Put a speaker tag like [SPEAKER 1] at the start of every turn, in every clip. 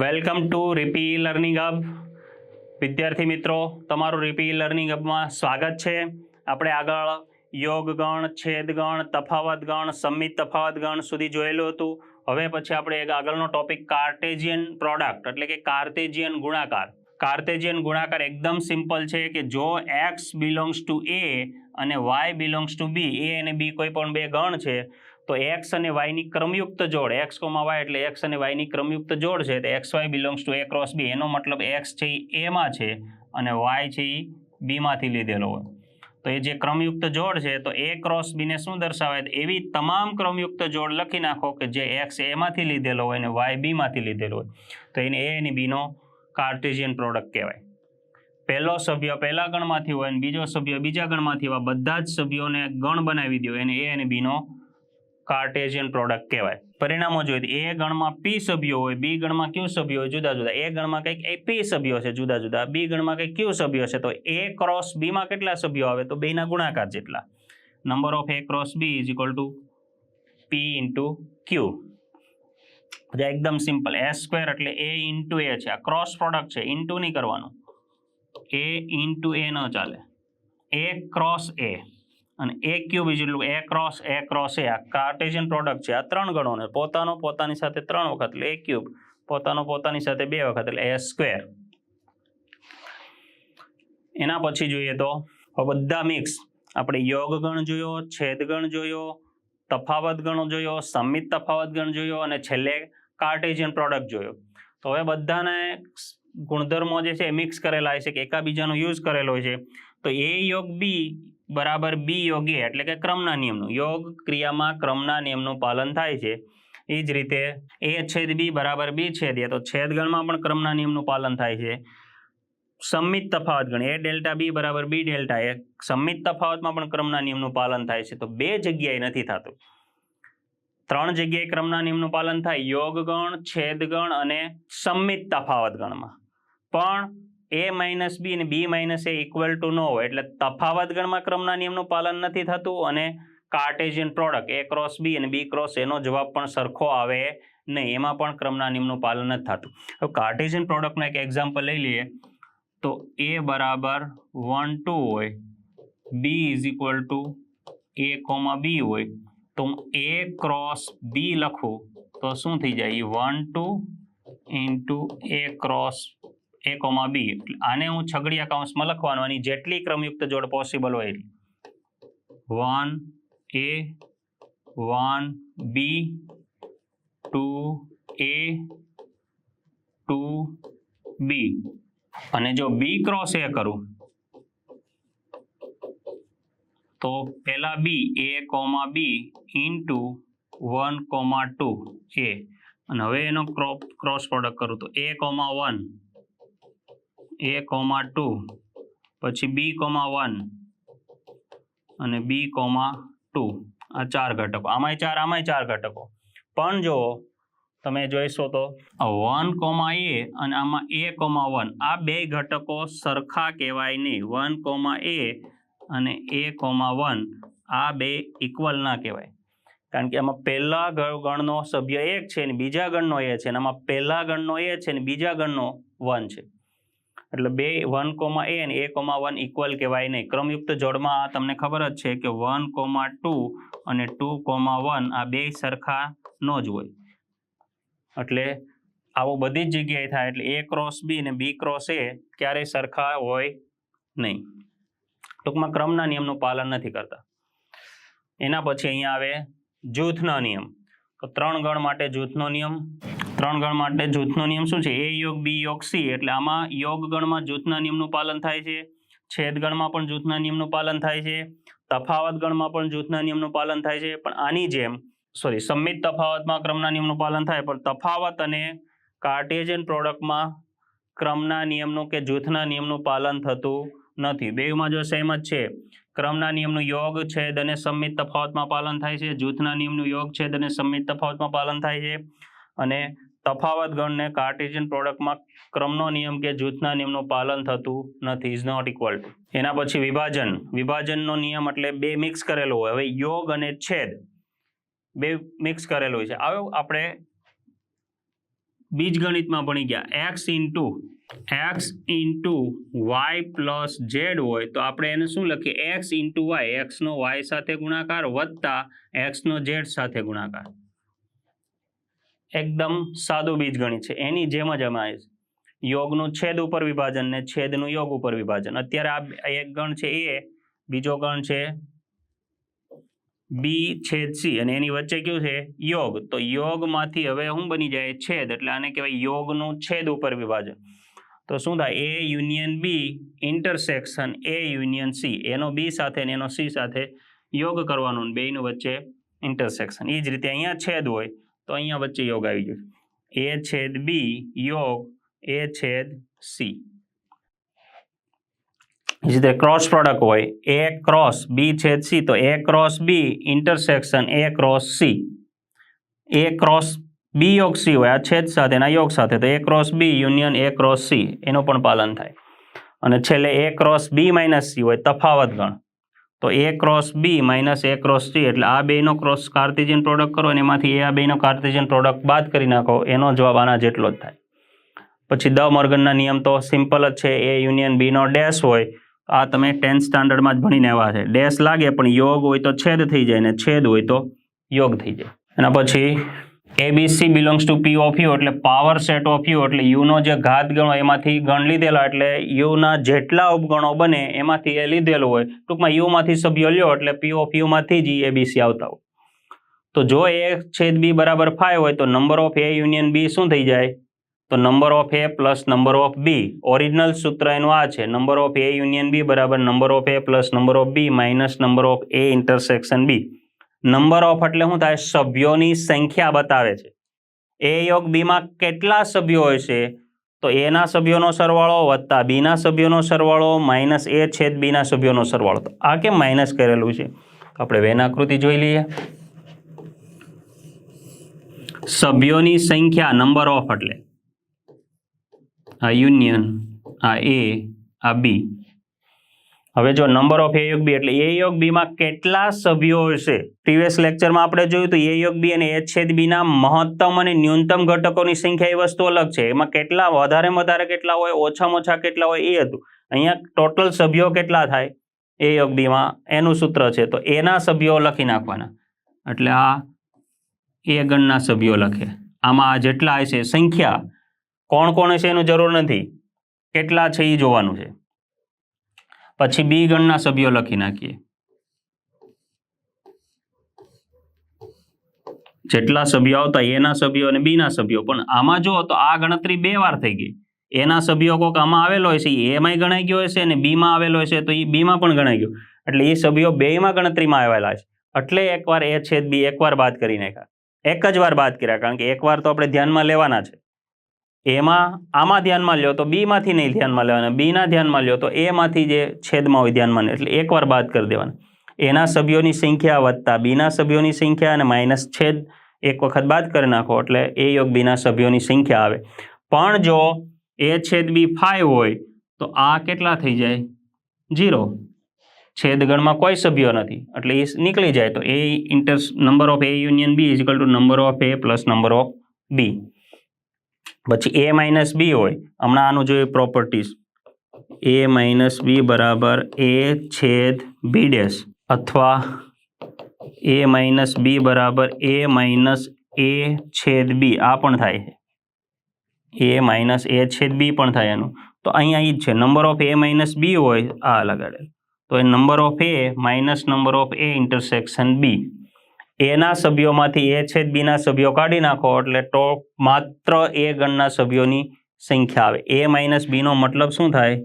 [SPEAKER 1] Welcome to રીપી learning hub વિદ્યાર્થી મિત્રો, તમારું રીપી લર્નિંગ હબમાં સ્વાગત છે. આપણે આગળ યોગ ગણ, છેદ ગણ, તફાવત ગણ, સમિત તફાવત ગણ સુધી જોયેલું હતું. હવે પછી આપણે એક આગળનો ટોપિક કાર્ટેજિયન પ્રોડક્ટ એટલે કે કાર્ટેજિયન ગુણાકાર. કાર્ટેજિયન ગુણાકાર એકદમ સિમ્પલ છે કે જો એક્સ બિલોંગ્સ ટુ એ અને Y belongs to B A અને બી કોઈ પણ બે ગણ છે તો એક્સ અને વાયની ક્રમયુક્ત જોડ એક્સ કોમા વાય એટલે એક્સ અને વાયની ક્રમયુક્ત જોડ છે, તો X Y belongs to A cross B એનો મતલબ એક્સ છે એ એમાં છે અને વાય છે એ બીમાંથી લીધેલો હોય. તો એ જે ક્રમયુક્ત જોડ છે, તો એ ક્રોસ બીને શું દર્શાવે? એવી તમામ ક્રમયુક્ત જોડ લખી નાખો કે જે એક્સ એમાંથી લીધેલો હોય અને વાય બીમાંથી લીધેલો હોય. તો એને એ અને બીનો કાર્ટેશિયન પ્રોડક્ટ કહેવાય. પહેલો સભ્ય પહેલા ગણમાંથી હોય અને બીજો સભ્ય બીજા ગણમાંથી હોય. બધા જ સભ્યોને ગણ બનાવી દો. એને એ અને બીનો કાર્ટેશિયન પ્રોડક્ટ કહેવાય. પરિણામો જોઈએ એ ગણમાં પી સભ્યો હોય બી ગણમાં ક્યુ સભ્યો હોય, જુદા જુદા. એ ગણમાં કંઈક એ પી સભ્યો છે, જુદા જુદા. બી ગણમાં કંઈક ક્યુ સભ્યો છે, તો એ ક્રોસ બીમાં કેટલા સભ્યો આવે? તો બેના ગુણાકાર જેટલા. Number of A cross B is equal to P into Q એકદમ સિમ્પલ એ સ્ક્વેર એટલે એ ઇન્ટુ એ છે. આ ક્રોસ પ્રોડક્ટ છે. ઇન્ટુ નહીં કરવાનું. એ ઇન્ટુ એ ન ચાલે. એ ક્રોસ એ અને એ ક્યુબ ઇઝ એટલું એ ક્રોસ એ ક્રોસ એ આ કાર્ટેશિયન પ્રોડક્ટ છે. આ ત્રણ ગણોને પોતાનો પોતાની સાથે ત્રણ વખત એટલે એ ક્યુબ પોતાનો પોતાની સાથે બે વખત એટલે એ સ્ક્વેર એના પછી જોઈએ તો બધા મિક્સ આપણે યોગ ગણ જોયો, છેદ ગણ જોયો, તફાવત ગણો જોયો, સમિત તફાવત ગણ જોયો અને છેલ્લે કાર્ટેશિયન પ્રોડક્ટ જોયો. તો હવે બધાને ગુણધર્મો જે છે એ મિક્સ કરેલા હોય છે કે એકાબીજાનો યુઝ કરેલો છે. તો એ યોગ બી બરાબર બી યોગ, એટલે કે ક્રમના નિયમનું. યોગ ક્રિયામાં ક્રમના નિયમનું પાલન થાય છે. એ જ રીતે એ છેદ બી બરાબર બી છેદ એ તો છેદગણમાં પણ ક્રમના નિયમનું પાલન થાય છે. સંમિત તફાવત ગણ, એ ડેલ્ટા બી બરાબર બી ડેલ્ટા, એ સંમિત તફાવતમાં પણ ક્રમના નિયમનું પાલન થાય છે. તો બે જગ્યાએ નથી થતું. ત્રણ જગ્યાએ ક્રમના નિયમનું પાલન થાય યોગ ગણ છેદ અને સંમિત તફાવત ગણમાં. પણ એ માઇનસ બી અને B minus A equal to ન હોય. એટલે તફાવત ગણમાં ક્રમના નિયમનું પાલન નથી થતું અને Cartesian product A cross B અને બી ક્રોસ એનો જવાબ પણ સરખો આવે નહીં. એમાં પણ ક્રમના નિયમનું પાલન નથી થતું. હવે કાર્ટેશિયન પ્રોડક્ટનું એક એક્ઝામ્પલ લઈ લઈએ. તો એ બરાબર વન ટુ હોય. B is equal to A comma B હોય. તો હું એ ક્રોસ બી લખું તો શું થઈ જાય? One two into A cross A comma B. આને હું છગડીયા કાઉન્સમાં લખવાનું અને જેટલી ક્રમયુક્ત જોડ પોસિબલ હોય one A one B two A two B અને જો બી ક્રોસ એ કરું, તો પહેલા B A comma B into one comma two A અને હવે એનો ક્રોપ ક્રોસ પ્રોડક્ટ કરું તો A comma one A comma two, પછી બી કોમા વન અને બી કોમા ટુ. આ ચાર ઘટકો. આમાંય ચાર આમાંય ચાર ઘટકો. પણ જો તમે જોઈશો તો વન કોમા એ અને આમાં એ કોમા વન, આ બે ઘટકો સરખા કહેવાય નહીં. વન કોમા એ અને એ કોમા વન, આ બે ઇક્વલ ના કહેવાય. કારણ કે આમાં પહેલા ગણનો સભ્ય એક છે અને બીજા ગણનો એ છે અને આમાં પહેલા ગણનો એ છે અને બીજા ગણનો વન છે. એટલે બે વન કોમા એ અને એ કોમા વન ઇક્વલ કહેવાય નહીં. ક્રમયુક્ત જોડમાં તમને ખબર જ છે કે વન કોમા ટુ અને ટુ કોમા વન આ બે સરખા ન જ હોય. એટલે આવું બધી જ જગ્યાએ થાય એટલે એ ક્રોસ બી અને બી ક્રોસ એ ક્યારેય સરખા હોય નહીં. ટૂંકમાં ક્રમના નિયમનું પાલન નથી કરતા. એના પછી અહીંયા આવે જૂથનો નિયમ. તો ત્રણ ગણ માટે જૂથનો નિયમ. ત્રણ ગણ માટે જૂથનો નિયમ શું છે? એ યોગ, બી યોગ, સી. એટલે આમાં યોગ ગણમાં જૂથના નિયમનું પાલન થાય છે. છેદ ગણમાં પણ જૂથના નિયમનું પાલન થાય છે. તફાવત ગણમાં પણ જૂથના નિયમનું પાલન થાય છે. પણ આની જેમ સોરી સંમિત તફાવતમાં ક્રમના નિયમનું પાલન થાય, પણ તફાવત અને કાર્ટેજિયન પ્રોડક્ટમાં ક્રમના નિયમનું કે જૂથના નિયમનું પાલન થતું નથી. બેમાં જો સેમ જ છે. ક્રમના નિયમનું યોગ, છેદ અને સંમિત તફાવતમાં પાલન થાય છે. જૂથના નિયમનું યોગ, છેદ અને સંમિત તફાવતમાં પાલન થાય છે. અને તફાવત ગણને કાર્ટેશિયન પ્રોડક્ટમાં ક્રમનો નિયમ કે જૂથના નિયમનું પાલન થતું નથી. ઇઝ નોટ ઇક્વલ એના પછી વિભાજન. વિભાજનનો નિયમ એટલે બે મિક્સ કરેલો હોય. હવે યોગ અને છેદ. બે મિક્સ કરેલો છે. હવે આપણે બીજગણિતમાં ભણી ગયા. X into X into Y plus Z હોય તો આપણે એને શું લખીએ? એક્સ ઇન્ટુ વાય એક્સનો વાય સાથે ગુણાકાર વત્તા એક્સનો ઝેડ સાથે ગુણાકાર. એકદમ સાદું બીજગણિત છે. એની જેમ જ અમે યોગનું છેદ ઉપર વિભાજન ને છેદનું યોગ ઉપર વિભાજન. અત્યારે આ એક ગણ છે એ, બીજો ગણ છે બી છેદ સી અને એની વચ્ચે કયું છે? યોગ. તો યોગમાંથી હવે શું બની જાય છેદ, એટલે આને કહેવાય યોગનું છેદ ઉપર વિભાજન. તો શું થાય? A union B intersection A union C. એનો બી સાથે ને એનો સી સાથે યોગ કરવાનો ને બેયનું વચ્ચે ઇન્ટરસેક્શન. એ જ રીતે અહીંયા છેદ હોય. તો અહીંયા વચ્ચે યોગ આવી જશે એ છેદ બી યોગ, એ છેદ સી. એ જ રીતે ક્રોસ પ્રોડક્ટ હોય, એ ક્રોસ બી છેદ સી, તો A cross B intersection A cross C. A cross B યોગ સી હોય, આ છેદ સાથે એના યોગ સાથે, તો A cross B union A cross C. એનું પણ પાલન થાય. અને છેલ્લે A cross B minus C હોય, તફાવત ગણ. તો A cross B minus A cross C એટલે આ બેનો ક્રોસ કાર્તિજિયન પ્રોડક્ટ કરો એમાંથી એ આ બેનો કાર્તિજિયન પ્રોડક્ટ બાદ કરી નાખો, એનો જવાબ આના જેટલો જ થાય. પછી દ મોર્ગનના નિયમ તો સિમ્પલ જ છે એ યુનિયન બીનો ડેશ હોય, આ તમે ટેન્થ સ્ટાન્ડર્ડમાં જ ભણીને આવ્યા છે. ડેશ લાગે, પણ યોગ હોય તો છેદ થઈ જાય ને છેદ હોય તો યોગ થઈ જાય. એના પછી A B C belongs to P of U એટલે પાવર સેટ ઓફ યુ એટલે યુનો જે ઘાત ગણો, એમાંથી ગણ લીધેલા, એટલે યુના જેટલા ઉપગણો બને, એમાંથી એ લીધેલું હોય. ટૂંકમાં યુમાંથી સભ્યો લ્યો, એટલે પી ઓફ યુમાંથી જ એબીસી આવતા હોય. તો જો એ છેદ બી બરાબર ફાઈવ હોય, તો number of A union B શું થઈ જાય? તો number of A plus number of B original સૂત્ર એનું આ છે. Number of A union B બરાબર number of A plus number of B minus number of A intersection B number of એટલે શું થાય? સભ્યોની સંખ્યા બતાવે છે. એ યોગ બીમાં કેટલા સભ્યો હોય છે? તો એના સભ્યોનો સરવાળો વત્તા બીના સભ્યોનો સરવાળો માઇનસ એ છેદ બીના સભ્યોનો સરવાળો. તો આ કેમ માઇનસ કરેલું છે? આપણે વેન આકૃતિ જોઈ લઈએ. સભ્યોની સંખ્યા નંબર ઓફ એટલે આ યુનિયન, આ એ આ બી હવે જો નંબર ઓફ એ યોગ બી એટલે એ યોગ બીમાં કેટલા સભ્યો હશે? પ્રીવિયસ લેક્ચરમાં આપણે જોયું તો એ યોગ બી અને એ છેદ બીના મહત્તમ અને ન્યૂનતમ ઘટકોની સંખ્યા એ વસ્તુ અલગ છે. એમાં કેટલા વધારેમાં વધારે કેટલા હોય, ઓછામાં ઓછા કેટલા હોય એ હતું. અહીંયા ટોટલ સભ્યો કેટલા થાય? એ યોગ બીમાં એનું સૂત્ર છે. તો એના સભ્યો લખી નાખવાના. એટલે આ એ ગણના સભ્યો લખે. આમાં આ જેટલા છે સંખ્યા કોણ કોણ છે એનું જરૂર નથી. કેટલા છે એ જોવાનું છે. પછી બી ગણના સભ્યો લખી નાખીએ. જેટલા સભ્યો આવતા એના સભ્યો અને બીના સભ્યો. પણ આમાં જો તો આ ગણતરી બે વાર થઈ ગઈ. એના સભ્યો કોક આમાં આવેલો હોય છે એ એમાંય ગણાઈ ગયો હશે અને બીમાં આવેલો હશે તો એ બીમાં પણ ગણાઈ ગયો. એટલે એ સભ્યો બેમાં ગણતરીમાં આવેલા છે. એટલે એકવાર એ છેદ બી એકવાર બાદ કરી નાખ્યા. એક જ વાર બાદ કર્યા, કારણ કે એકવાર તો આપણે ધ્યાનમાં લેવાના છે. એમાં આમાં ધ્યાનમાં લ્યો તો બીમાંથી નહીં ધ્યાનમાં લેવાના, બીના ધ્યાનમાં લ્યો તો એમાંથી જે છેદમાં હોય ધ્યાનમાં. એટલે એકવાર બાદ કરી દેવાના. એના સભ્યોની સંખ્યા વત્તા બીના સભ્યોની સંખ્યા અને માઇનસ છેદ એક વખત બાદ કરી નાખો, એટલે એ યોગ બીના સભ્યોની સંખ્યા આવે. પણ જો એ છેદ બી ફાઈવ હોય, તો આ કેટલા થઈ જાય? જીરો છેદગણમાં કોઈ સભ્યો નથી, એટલે એ નીકળી જાય તો A inter number of A union B is to number of A plus number of B. પછી એ માઇનસ બી હોય, હમણાં આનું જોઈએ પ્રોપર્ટીઝ એ માઇનસ બી બરાબર એ છેદ બી ડેશ. અથવા એ માઇનસ બી બરાબર એ માઇનસ એ છેદ બી આ પણ થાય એ માઇનસ એ છેદ બી પણ થાય એનું. તો અહીંયા એ જ છે. Number of A minus B હોય, આ લગાડેલ તો એ number of A minus number of A intersection B એના સભ્યોમાંથી એ છેદ બીના સભ્યો કાઢી નાખો એટલે તો માત્ર એ ગણના સભ્યોની સંખ્યા આવે. એ માઇનસ બીનો મતલબ શું થાય?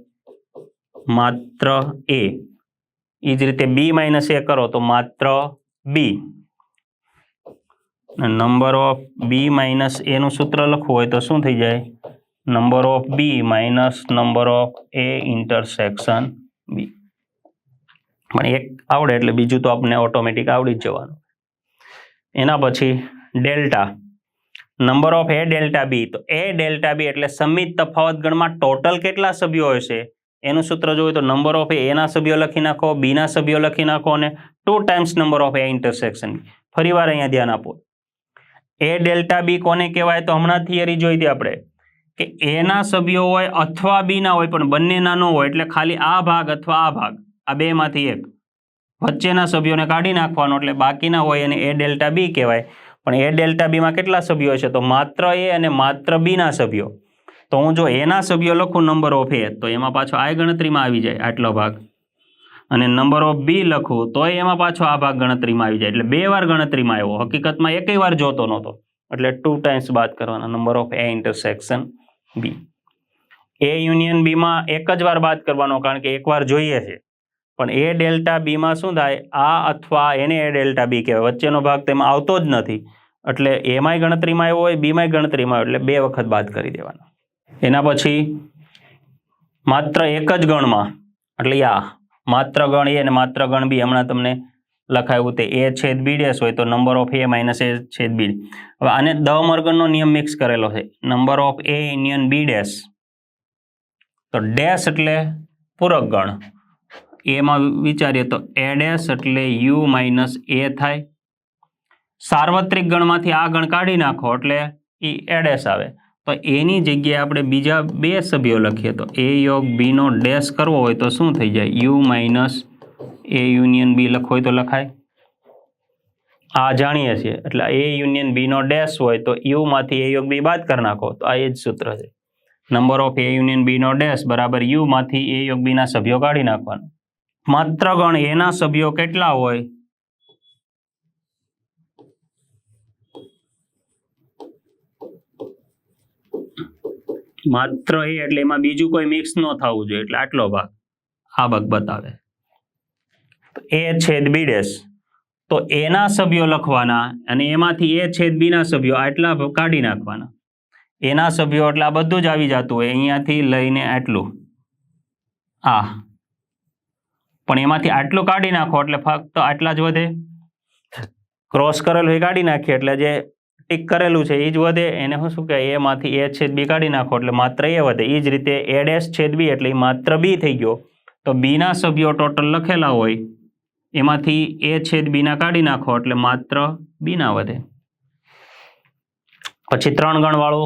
[SPEAKER 1] માત્ર એ. એ જ રીતે બી માઇનસ એ કરો તો માત્ર B. Number of B minus એનું સૂત્ર લખવું હોય તો શું થઈ જાય? Number of B minus number of A intersection B. પણ એક આવડે એટલે બીજું તો આપણને ઓટોમેટિક આવડી જ જવાનું. એના પછી delta. Number of A delta B તો એ ડેલ્ટા બી એટલે સમિત તફાવત ગણમાં ટોટલ કેટલા સભ્યો હશે એનું સૂત્ર જોયું તો નંબર ઓફ એના સભ્યો લખી નાખો બીના સભ્યો લખી નાખો અને two times number of A intersection ફરીવાર અહીંયા ધ્યાન આપો. એ ડેલ્ટા બી કોને કહેવાય? તો હમણાં થિયરી જોઈ હતી આપણે. કે એના સભ્યો હોય અથવા બીના હોય, પણ બંનેના ન હોય, એટલે ખાલી આ ભાગ અથવા આ ભાગ. આ બેમાંથી એક. વચ્ચેના સભ્યોને કાઢી નાખવાનો એટલે બાકીના હોય એને એ ડેલ્ટા બી કહેવાય. પણ એ ડેલ્ટા બીમાં કેટલા સભ્યો છે તો માત્ર એ અને માત્ર બીના સભ્યો. તો હું જો એના સભ્યો લખું નંબર ઓફ એ, તો એમાં પાછો આ ગણતરીમાં આવી જાય આટલો ભાગ. અને નંબર ઓફ બી લખું, તો એમાં પાછો આ ભાગ ગણતરીમાં આવી જાય. એટલે બે વાર ગણતરીમાં આવ્યો. હકીકતમાં એકેય વાર જોતો નહોતો. એટલે ટુ ટાઈમ્સ બાદ કરવાના number of A intersection B A union બીમાં એક જ વાર બાદ કરવાનો, કારણ કે એકવાર જોઈએ છે. પણ એ ડેલ્ટા બીમાં શું થાય? આ અથવા એને એ ડેલ્ટા બી કહેવાય. વચ્ચેનો ભાગ તેમાં આવતો જ નથી. એટલે એમાંય ગણતરીમાં આવ્યો હોય બીમાંય ગણતરીમાં આવ્યો, એટલે બે વખત બાદ કરી દેવાનો. એના પછી માત્ર એક જ ગણમાં, એટલે આ માત્ર ગણ એ અને માત્ર ગણ બી, હમણાં તમને લખાયું તે એ છેદ બી ડેશ હોય તો number of A minus A છેદ બી. હવે આને દ મર્ગનનો નિયમ મિક્સ કરેલો છે. Number of A union B dash તો ડેશ એટલે પૂરક ગણ. એમાં વિચારીએ તો એડેસ એટલે યુ માઇનસ એ થાય. સાર્વત્રિક ગણમાંથી આ ગણ કાઢી નાખો એટલે એ એડેસ આવે. તો એની જગ્યાએ આપણે બીજા બે સભ્યો લખીએ તો એ યોગ બીનો ડેશ કરવો હોય તો શું થઈ જાય? U minus A union B લખો હોય તો લખાય. આ જાણીએ છીએ. એટલે એ યુનિયન બીનો ડેશ હોય તો યુમાંથી એ યોગ બી બાદ કરી નાખો. તો આ એ જ સૂત્ર છે. નંબર ઓફ એ યુનિયન બીનો ડેશ બરાબર યુમાંથી એ યોગ બીના સભ્યો કાઢી નાખવાનું. માત્ર ગણ એના સભ્યો કેટલા હોય? માત્ર એ, એટલે એમાં બીજું કોઈ મિક્સ ન થવું જોઈએ, એટલે આટલો ભાગ. આ ભાગ બતાવે. એ છેદ બી ડેશ. તો એના સભ્યો લખવાના અને એમાંથી એ છેદ બીના સભ્યો આટલા કાઢી નાખવાના. એના સભ્યો એટલે આ બધું જ આવી જતું હોય, અહીંયાથી લઈને આટલું. આ. પણ એમાંથી આટલું કાઢી નાખો એટલે ફક્ત આટલા જ વધે? ક્રોસ કરેલું એ કાઢી નાખીએ એટલે જે ટીક કરેલું છે એ જ વધે. એને શું શું કહે એમાંથી એ છેદ બી કાઢી નાખો એટલે માત્ર એ વધે. એ જ રીતે એ ડેશ છેદ બી એટલે માત્ર બી થઈ ગયો. તો બીના સભ્યો ટોટલ લખેલા હોય, એમાંથી એ છેદ બીના કાઢી નાખો એટલે માત્ર બીના વધે. પછી ત્રણ ગણવાળો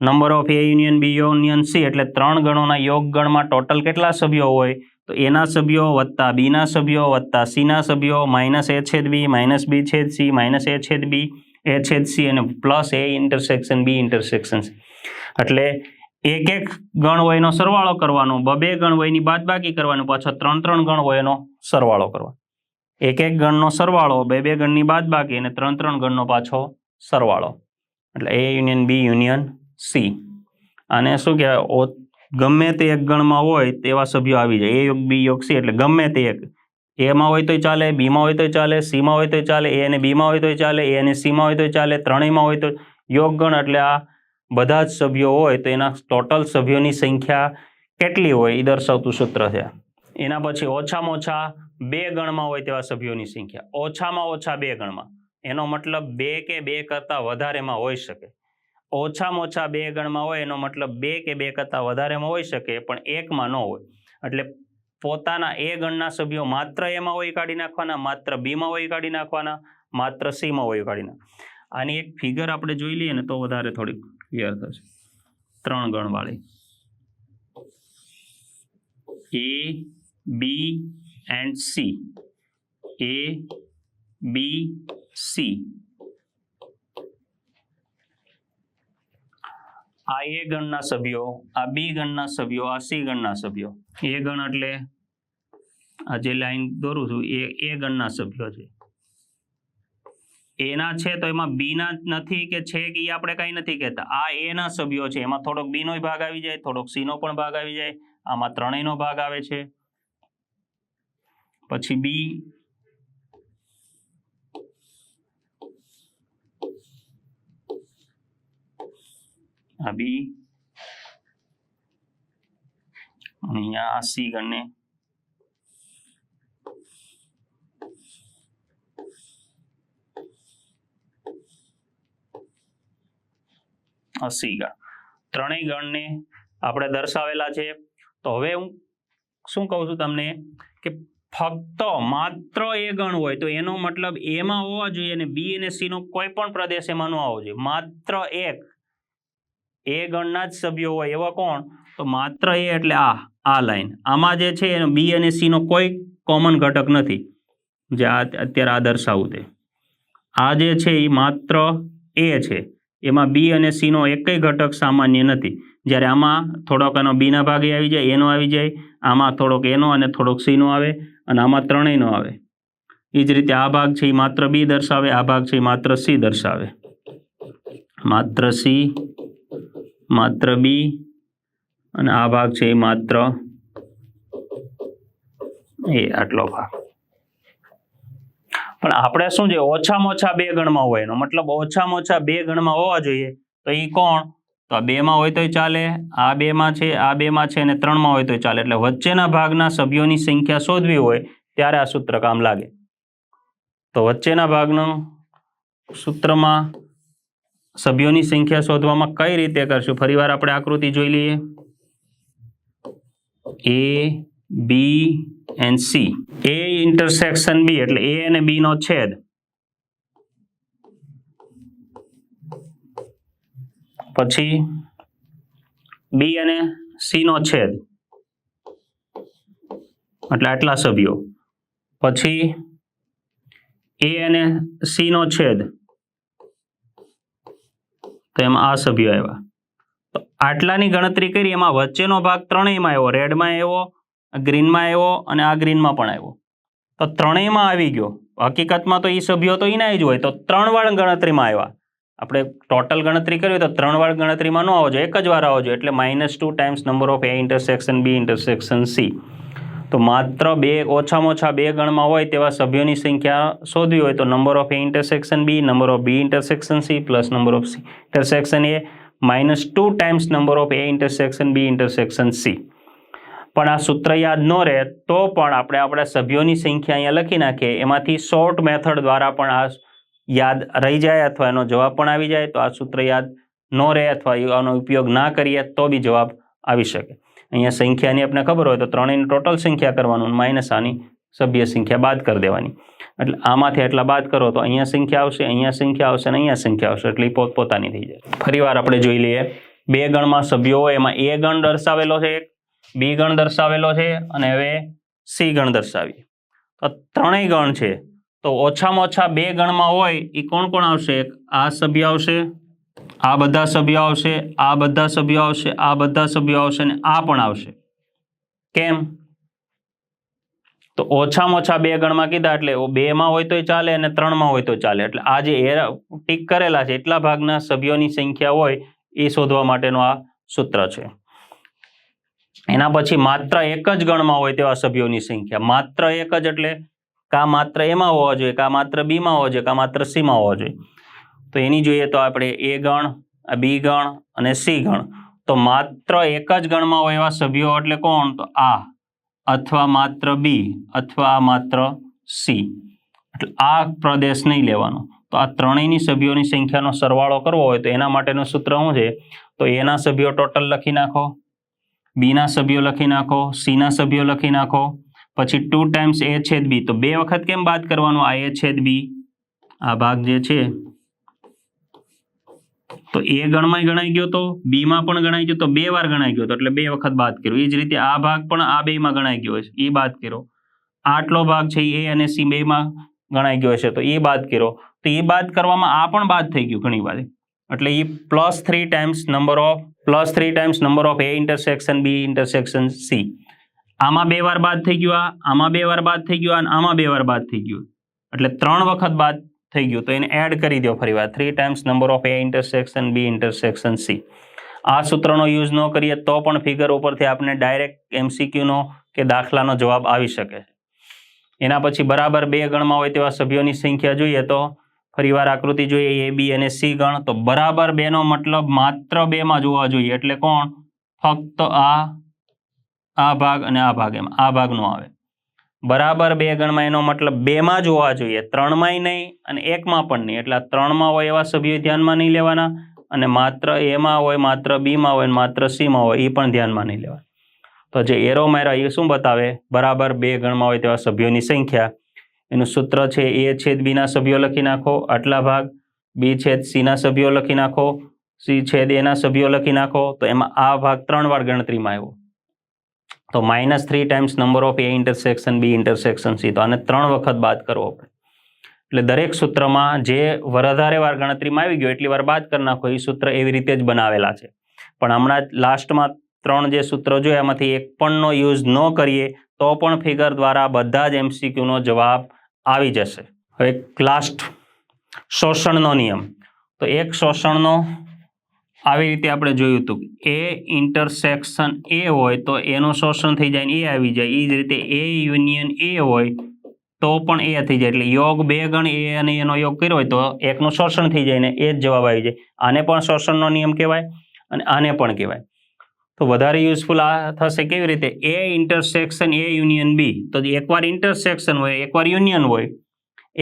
[SPEAKER 1] number of A union B union C એટલે ત્રણ ગણોના યોગ ગણમાં ટોટલ કેટલા સભ્યો હોય? તો એના સભ્યો વત્તા બીના સભ્યો વત્તા સીના સભ્યો માઇનસ એ છેદ બી માઇનસ બી છેદ સી માઇનસ એ છેદ બી એ છેદ સી અને plus A intersection B intersection એટલે એક એક ગણ હોય સરવાળો કરવાનો, બબે ગણ હોય એની બાદબાકી કરવાનું, પાછો ત્રણ ત્રણ ગણ વયનો સરવાળો કરવાનો. એક એક ગણનો સરવાળો, બે બે ગણની બાદબાકી અને ત્રણ ત્રણ ગણનો પાછો સરવાળો. એટલે A union B union C અને શું કહેવાય? ગમે તે એક ગણમાં હોય તેવા સભ્યો આવી જાય. એ યોગ, બી યોગ સી એટલે ગમે તે એક. એમાં હોય તોય ચાલે બીમાં હોય તોય ચાલે સીમાં હોય તોય ચાલે, એ અને બીમાં હોય તોય ચાલે, એ અને સીમાં હોય તોય ચાલે, ત્રણેયમાં હોય તો યોગ ગણ એટલે આ બધા જ સભ્યો હોય તો એના ટોટલ સભ્યોની સંખ્યા કેટલી હોય એ દર્શાવતું સૂત્ર છે. એના પછી ઓછામાં ઓછા બે ગણમાં હોય તેવા સભ્યોની સંખ્યા. ઓછામાં ઓછા બે ગણમાં. એનો મતલબ બે કે બે કરતાં વધારેમાં હોઈ શકે. ઓછામાં ઓછા બે ગણમાં હોય એનો મતલબ બે કે બે કરતાં વધારેમાં હોઈ શકે, પણ એકમાં ન હોય. એટલે પોતાના એ ગણના સભ્યો માત્ર એમાં હોય કાઢી નાખવાના, માત્ર બીમાં હોય કાઢી નાખવાના, માત્ર સીમાં હોય કાઢી નાખવા આની એક ફિગર આપણે જોઈ લઈએ ને તો વધારે થોડીક ક્લિયર થશે. ત્રણ ગણવાળી A B and C A B C આ એ ગણના સભ્યો, આ બી ગણના સભ્યો, આ સી ગણના સભ્યો. એ ગણ એટલે આ જે લાઈન દોરું છું, એ એ ગણના સભ્યો છે. એના છે તો એમાં બીના નથી કે છે કે એ આપણે કંઈ નથી કહેતા. આ એના સભ્યો છે. એમાં થોડોક બીનો ભાગ આવી જાય, થોડોક સીનો પણ ભાગ આવી જાય. આમાં ત્રણેયનો ભાગ આવે છે. પછી બી આ બી અહીંયા આ સી ગણને આ સી ગણ ત્રણેય ગણને આપણે દર્શાવેલા છે તો હવે હું શું કહું છું તમને કે ફક્ત માત્ર એ ગણ હોય તો એનો મતલબ એમાં હોવા જોઈએ અને બી અને સી નો કોઈ પણ પ્રદેશ એમાં ન હોવો જોઈએ માત્ર એક એ ગણના જ સભ્યો હોય એવા કોણ? તો માત્ર એ એટલે આ આ લાઈન આમાં જે છે એનો બી અને સી નો કોઈ કોમન ઘટક નથી, જે આ અત્યારે આ દર્શાવું તે. આ જે છે એ માત્ર એ છે. એમાં બી અને સી નો એકેય ઘટક સામાન્ય નથી. જ્યારે આમાં થોડોક એનો બીના ભાગે આવી જાય એનો આવી જાય, આમાં થોડોક એનો અને થોડોક સીનો આવે, અને આમાં ત્રણેયનો આવે. એ જ રીતે આ ભાગ છે એ માત્ર બી દર્શાવે, આ ભાગ છે એ માત્ર સી દર્શાવે. માત્ર સી માત્ર બી અને આ ભાગ છે એ માત્ર એ આટલો ભાગ. પણ આપણે શું છે ઓછામાં ઓછા બે ગણમાં હોય એનો મતલબ ઓછામાં ઓછા બે ગણમાં હોવા જોઈએ. તો એ કોણ? તો આ બેમાં હોય તોય ચાલે, આ બેમાં છે, આ બેમાં છે અને ત્રણમાં હોય તોય ચાલે. એટલે વચ્ચેના ભાગના સભ્યોની સંખ્યા શોધવી હોય ત્યારે આ સૂત્ર કામ લાગે. તો વચ્ચેના ભાગનું સૂત્રમાં સભ્યોની સંખ્યા શોધવામાં કઈ રીતે કરશું? ફરીવાર આપણે આકૃતિ જોઈ લઈએ. A B and C A intersection B એટલે એ અને બી નો છેદ. પછી બી અને સી નો છેદ. એટલે આટલા સભ્યો. પછી એ અને સી નો છેદ. તો એમાં આ સભ્યો આવ્યા. તો આટલાની ગણતરી કરી, એમાં વચ્ચેનો ભાગ ત્રણેયમાં આવ્યો. રેડમાં આવ્યો, ગ્રીનમાં આવ્યો અને આ ગ્રીનમાં પણ આવ્યો. તો ત્રણેયમાં આવી ગયો. હકીકતમાં તો એ સભ્યો તો એના જ હોય. તો ત્રણ વાર ગણતરીમાં આવ્યા. આપણે ટોટલ ગણતરી કરી તો ત્રણ વાર ગણતરીમાં ન આવવો જોઈએ એક જ વાર આવવો જોઈએ એટલે minus two times number of A intersection B intersection C તો માત્ર બે, ઓછામાં ઓછા બે ગણમાં હોય તેવા સભ્યોની સંખ્યા શોધવી હોય તો number of A intersection B number of B intersection C plus number of C intersection A minus two times number of A intersection B intersection C પણ આ સૂત્ર યાદ ન રહે તો પણ આપણે આપણા સભ્યોની સંખ્યા અહીંયા લખી નાખીએ. એમાંથી શોર્ટ મેથડ દ્વારા પણ આ યાદ રહી જાય અથવા એનો જવાબ પણ આવી જાય. તો આ સૂત્ર યાદ ન રહે અથવા આનો ઉપયોગ ના કરીએ તો બી જવાબ આવી શકે. અહીંયા સંખ્યાની આપણે ખબર હોય તો ત્રણેયની ટોટલ સંખ્યા કરવાનું માઇનસ આની સભ્ય સંખ્યા બાદ કરી દેવાની. એટલે આમાંથી એટલા બાદ કરો તો અહીંયા સંખ્યા આવશે, અહીંયા સંખ્યા આવશે અને અહીંયા સંખ્યા આવશે. એટલે પોત પોતપોતાની થઈ જાય. ફરીવાર આપણે જોઈ લઈએ. બે ગણમાં સભ્યો હોય એમાં એ ગણ દર્શાવેલો છે બી ગણ દર્શાવેલો છે અને હવે સી ગણ દર્શાવીએ. તો ત્રણેય ગણ છે. તો ઓછામાં ઓછા બે ગણમાં હોય એ કોણ કોણ આવશે? આ સભ્ય આવશે આ બધા સભ્યો આવશે, આ બધા સભ્યો આવશે, આ બધા સભ્યો આવશે અને આ પણ આવશે. કેમ? તો ઓછામાં ઓછા બે ગણમાં કીધા એટલે બેમાં હોય તોય ચાલે અને ત્રણમાં હોય તો ચાલે. એટલે આ જે એ ટીક કરેલા છે, એટલા ભાગના સભ્યોની સંખ્યા હોય, એ શોધવા માટેનું આ સૂત્ર છે. એના પછી માત્ર એક જ ગણમાં હોય તેવા સભ્યોની સંખ્યા. માત્ર એક જ એટલે કા માત્ર એમાં હોવા જોઈએ, કા માત્ર બીમાં હોવા જોઈએ, કા માત્ર સીમાં હોવા જોઈએ. તો એની જોઈએ તો આપણે એ ગણ બી ગણ અને સી ગણ. તો માત્ર એક જ ગણમાં હોય એવા સભ્યો એટલે કોણ? તો આ અથવા માત્ર બી અથવા માત્ર સી. એટલે આ પ્રદેશ નહીં લેવાનો. તો આ ત્રણેયની સભ્યોની સંખ્યાનો સરવાળો કરવો હોય તો એના માટેનું સૂત્ર શું છે? તો એના સભ્યો ટોટલ લખી નાખો. બીના સભ્યો લખી નાખો. સીના સભ્યો લખી નાખો. પછી ટુ ટાઈમ્સ એ છેદ બી. તો બે વખત કેમ બાદ કરવાનું? આ એ છેદ બી. આ ભાગ જે છે તો એ ગણમાં ગણાઈ ગયો તો, બીમાં પણ ગણાઈ ગયો તો, બે વાર ગણાઈ ગયો તો, એટલે બે વખત બાદ કર્યો. એ જ રીતે આ ભાગ પણ આ બેમાં ગણાઈ ગયો છે એ બાદ કર્યો. આટલો ભાગ છે એ અને સી બેમાં ગણાઈ ગયો છે તો એ બાદ કર્યો. તો એ બાદ કરવામાં આ પણ બાદ થઈ ગયું ઘણી વાર. એટલે A plus three times number of plus three times number of A intersection B intersection C આમાં બે વાર બાદ થઈ ગયું આ, આમાં બે વાર બાદ થઈ ગયું અને આમાં બે વાર બાદ થઈ ગયું. એટલે ત્રણ વખત બાદ થઈ ગયું. તો એને એડ કરી દો ફરી વાર. Three times number of A intersection B intersection C આ સૂત્રનો યુઝ ન કરીએ તો પણ ફિગર ઉપરથી આપણે ડાયરેક્ટ એમસીક્યુનો કે દાખલાનો જવાબ આવી શકે. એના પછી બરાબર બે ગણમાં હોય તેવા સભ્યોની સંખ્યા જોઈએ તો ફરીવાર આકૃતિ જોઈએ એ બી અને સી ગણ. તો બરાબર બેનો મતલબ માત્ર બેમાં જોવા જોઈએ. એટલે કોણ? ફક્ત આ આ ભાગ અને આ ભાગ એમ. આ ભાગનો આવે. બરાબર બે ગણમાં એનો મતલબ બેમાં જ હોવા જોઈએ. ત્રણમાંય નહીં અને એકમાં પણ નહીં. એટલે ત્રણમાં હોય એવા સભ્યો ધ્યાનમાં નહીં લેવાના અને માત્ર એમાં હોય, માત્ર બીમાં હોય માત્ર સીમાં હોય એ પણ ધ્યાનમાં નહીં લેવાના. તો જે એરો માર્યા એ શું બતાવે? બરાબર બે ગણમાં હોય તેવા સભ્યોની સંખ્યા. એનું સૂત્ર છે એ છેદ બીના સભ્યો લખી નાખો, આટલા ભાગ. બી છેદ સીના સભ્યો લખી નાખો, સી છેદ એના સભ્યો લખી નાખો. તો એમાં આ ભાગ ત્રણ વાર ગણતરીમાં આવ્યો. તો minus three times number of A intersection B intersection C તો આને ત્રણ વખત બાદ કરવો પડે. એટલે દરેક સૂત્રમાં જે વધારે વાર ગણતરીમાં આવી ગયો, એટલી વાર બાદ કરી નાખો એ સૂત્ર એવી રીતે જ બનાવેલા છે. પણ હમણાં લાસ્ટમાં ત્રણ જે સૂત્રો જોયા, એમાંથી એક પણનો યુઝ ન કરીએ, તો પણ ફિગર દ્વારા બધા જ એમસીક્યુનો જવાબ આવી જશે. હવે લાસ્ટ શોષણનો નિયમ. તો એક શોષણનો આવી રીતે આપણે જોયું હતું એ ઇન્ટરસેક્શન એ હોય તો એનું શોષણ થઈ જાય ને એ આવી જાય. એ જ રીતે એ યુનિયન એ હોય તો પણ એ થઈ જાય. એટલે યોગ બે ગણ એ અને એનો યોગ કર્યો હોય તો એકનું શોષણ થઈ જાય ને એ જ જવાબ આવી જાય. આને પણ શોષણનો નિયમ કહેવાય અને આને પણ કહેવાય. તો વધારે યુઝફુલ આ થશે કેવી રીતે? એ ઇન્ટરસેક્શન એ યુનિયન બી તો એકવાર ઇન્ટરસેક્શન હોય, એકવાર યુનિયન હોય,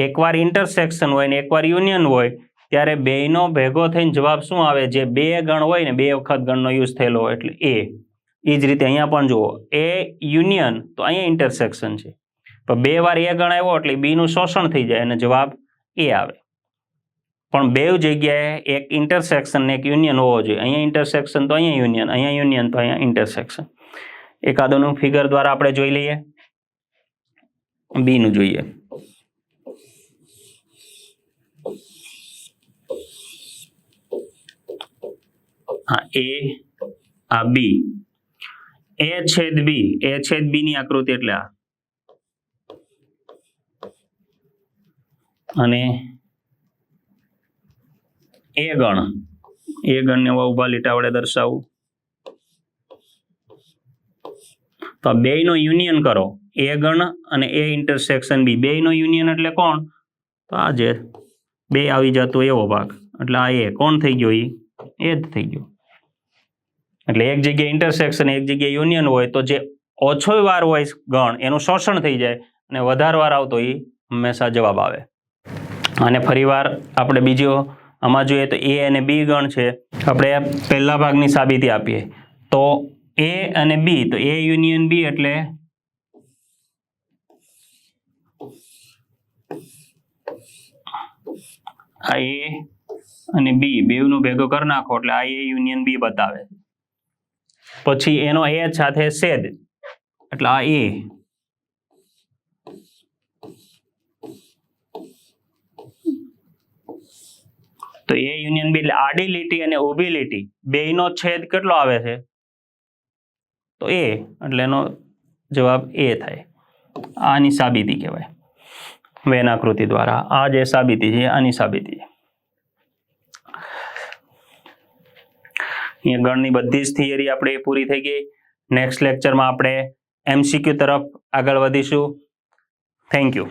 [SPEAKER 1] એકવાર ઇન્ટરસેક્શન હોય ને એકવાર યુનિયન હોય ત્યારે બેનો ભેગો થઈને જવાબ શું આવે? જે બે ગણ હોય ને, બે વખત ગણનો યુઝ થયેલો હોય એટલે એ એ જ રીતે અહીંયા પણ જુઓ. એ યુનિયન તો અહીંયા ઇન્ટરસેક્શન છે. તો બે વાર એ ગણ આવ્યો એટલે બીનું શોષણ થઈ જાય અને જવાબ એ આવે. પણ બે જગ્યાએ એક ઇન્ટરસેક્શન એક યુનિયન હોવો જોઈએ. અહીંયા ઇન્ટરસેક્શન તો અહીંયા યુનિયન અહીંયા યુનિયન તો અહીંયા ઇન્ટરસેક્શન એકાદોનું ફિગર દ્વારા આપણે જોઈ લઈએ. બીનું જોઈએ. હા, એ, આ, બી. એ છેદ બી, એ છેદ બી ની આકૃતિ એટલે આ. અને એ ગણ, એ ગણને ને ઊભા લીટા વડે દર્શાવું. તો આ બેયનો યુનિયન કરો, એ ગણ અને એ ઇન્ટરસેક્શન બી. બેયનો યુનિયન એટલે કોણ? તો આ જે, બે આવી જતો એવો ભાગ. એટલે આ એ કોણ થઈ ગયો એ એ જ થઈ ગયો. એટલે એક જગ્યાએ ઇન્ટરસેક્શન એક જગ્યાએ યુનિયન હોય તો જે ઓછો વાર હોય ગણ, એનું શોષણ થઈ જાય અને વધારે વાર આવતો એ હંમેશા જવાબ આવે. અને ફરીવાર આપણે બીજો, આમાં જોઈએ તો એ અને બી ગણ છે. આપણે પહેલા ભાગની સાબિતી આપીએ. તો એ અને બી તો એ યુનિયન બી એટલે આ એ અને બી બેવનું ભેગો કરી નાખો એટલે આ એ યુનિયન બી બતાવે. પછી એનો એ સાથે છેદ. એટલે આ એ. તો એ યુનિયન બી એટલે આડી લીટી અને ઊભી લીટી. બેયનો છેદ કેટલો આવે છે? તો એ. એટલે એનો જવાબ એ થાય. આની સાબિતી કહેવાય. વેનાકૃતિ દ્વારા. આ જે સાબિતી છે આની સાબિતી છે. અહીંયા ગણની બધી જ થિયરી આપણે પૂરી થઈ ગઈ. નેક્સ્ટ લેક્ચરમાં આપણે એમસીક્યુ તરફ આગળ વધીશું. Thank you